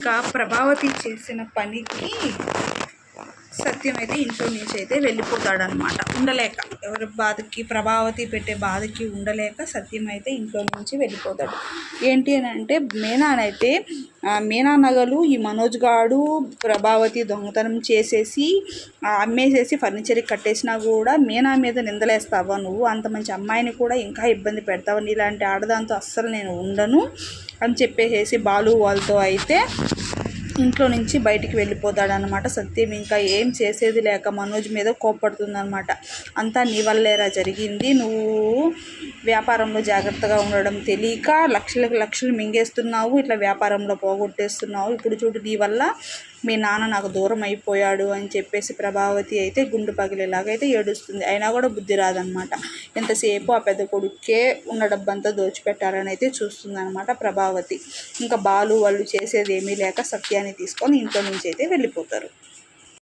ఇంకా ప్రభావతి చేసిన పనికి సత్యం అయితే ఇంట్లో నుంచి అయితే వెళ్ళిపోతాడనమాట ఉండలేక. ఎవరి బాధకి ప్రభావతి పెట్టే బాధకి ఉండలేక సత్యం అయితే ఇంట్లో నుంచి వెళ్ళిపోతాడు. ఏంటి అని అంటే మేనానైతే ఆ, నగలు ఈ మనోజ్ గాడు ప్రభావతి దొంగతనం చేసేసి అమ్మేసేసి ఫర్నిచర్కి కట్టేసినా కూడా మీనా మీద నిందలేస్తావా నువ్వు? అంత మంచి అమ్మాయిని కూడా ఇంకా ఇబ్బంది పెడతావా? నీలాంటి ఆడదాంతో అస్సలు నేను ఉండను అని చెప్పేసేసి బాలు వాళ్ళతో అయితే ఇంట్లో నుంచి బయటికి వెళ్ళిపోతాడనమాట సత్యం ఇంకా ఏం చేసేది లేక మనోజ్ మీద కోప్పడుతుందనమాట అంతా నీ వల్లేరా జరిగింది? నువ్వు వ్యాపారంలో జాగ్రత్తగా ఉండడం తెలియక లక్షలకు లక్షలు మింగేస్తున్నావు ఇట్లా వ్యాపారంలో పోగొట్టేస్తున్నావు. ఇప్పుడు చూడు నీ వల్ల మీ నాన్న నాకు దూరం అయిపోయాడు అని చెప్పేసి ప్రభావతి అయితే గుండు పగిలేలాగా అయితే ఏడుస్తుంది. అయినా కూడా బుద్ధి రాదనమాట ఎంతసేపు ఆ పెద్ద కొడుకే ఉన్న డబ్బంతా దోచిపెట్టాలని అయితే చూస్తుందనమాట ప్రభావతి. ఇంకా బాలు వాళ్ళు చేసేది ఏమీ లేక సత్యాన్ని తీసుకొని ఇంట్లో నుంచి అయితే వెళ్ళిపోతారు.